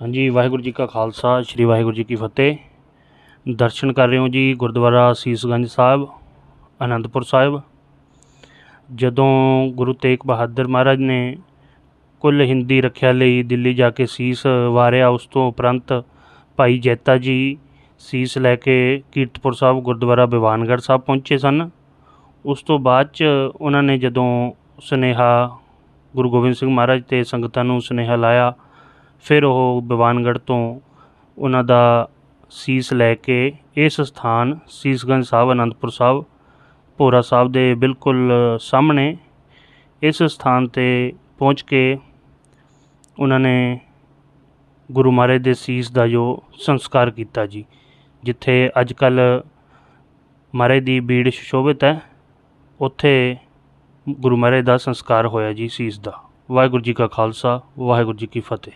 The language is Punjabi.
ਹਾਂਜੀ, ਵਾਹਿਗੁਰੂ ਜੀ ਕਾ ਖਾਲਸਾ, ਸ੍ਰੀ ਵਾਹਿਗੁਰੂ ਜੀ ਕੀ ਫਤਿਹ। ਦਰਸ਼ਨ ਕਰ ਰਹੇ ਹੋ ਜੀ ਗੁਰਦੁਆਰਾ ਸੀਸਗੰਜ ਸਾਹਿਬ, ਅਨੰਦਪੁਰ ਸਾਹਿਬ। ਜਦੋਂ ਗੁਰੂ ਤੇਗ ਬਹਾਦਰ ਮਹਾਰਾਜ ਨੇ ਕੁੱਲ ਹਿੰਦੀ ਰੱਖਿਆ ਲਈ ਦਿੱਲੀ ਜਾ ਕੇ ਸੀਸ ਵਾਰਿਆ, ਉਸ ਤੋਂ ਉਪਰੰਤ ਭਾਈ ਜੈਤਾ ਜੀ ਸੀਸ ਲੈ ਕੇ ਕੀਰਤਪੁਰ ਸਾਹਿਬ, ਗੁਰਦੁਆਰਾ ਬਿਵਾਨਗੜ੍ਹ ਸਾਹਿਬ ਪਹੁੰਚੇ ਸਨ। ਉਸ ਤੋਂ ਬਾਅਦ ਚ ਉਹਨਾਂ ਨੇ ਜਦੋਂ ਸੁਨੇਹਾ ਗੁਰੂ ਗੋਬਿੰਦ ਸਿੰਘ ਮਹਾਰਾਜ ਤੇ ਸੰਗਤਾਂ ਨੂੰ ਸੁਨੇਹਾ ਲਾਇਆ ਫਿਰ ਉਹ ਬਿਵਾਨਗੜ੍ਹ ਤੋਂ ਉਹਨਾਂ ਦਾ ਸੀਸ ਲੈ ਕੇ ਇਸ ਸਥਾਨ ਸੀਸਗੰਜ ਸਾਹਿਬ, ਅਨੰਦਪੁਰ ਸਾਹਿਬ, ਭੋਰਾ ਸਾਹਿਬ ਦੇ ਬਿਲਕੁਲ ਸਾਹਮਣੇ ਇਸ ਸਥਾਨ 'ਤੇ ਪਹੁੰਚ ਕੇ ਉਹਨਾਂ ਨੇ ਗੁਰੂ ਮਹਾਰਾਜ ਦੇ ਸੀਸ ਦਾ ਜੋ ਸੰਸਕਾਰ ਕੀਤਾ ਜੀ, ਜਿੱਥੇ ਅੱਜ ਕੱਲ ਮਹਾਰਾਜ ਦੀ ਬੀੜ ਸੁਸ਼ੋਭਿਤ ਹੈ, ਉੱਥੇ ਗੁਰੂ ਮਹਾਰਾਜ ਦਾ ਸੰਸਕਾਰ ਹੋਇਆ ਜੀ ਸੀਸ ਦਾ। ਵਾਹਿਗੁਰੂ ਜੀ ਕਾ ਖਾਲਸਾ, ਵਾਹਿਗੁਰੂ ਜੀ ਕੀ ਫਤਿਹ।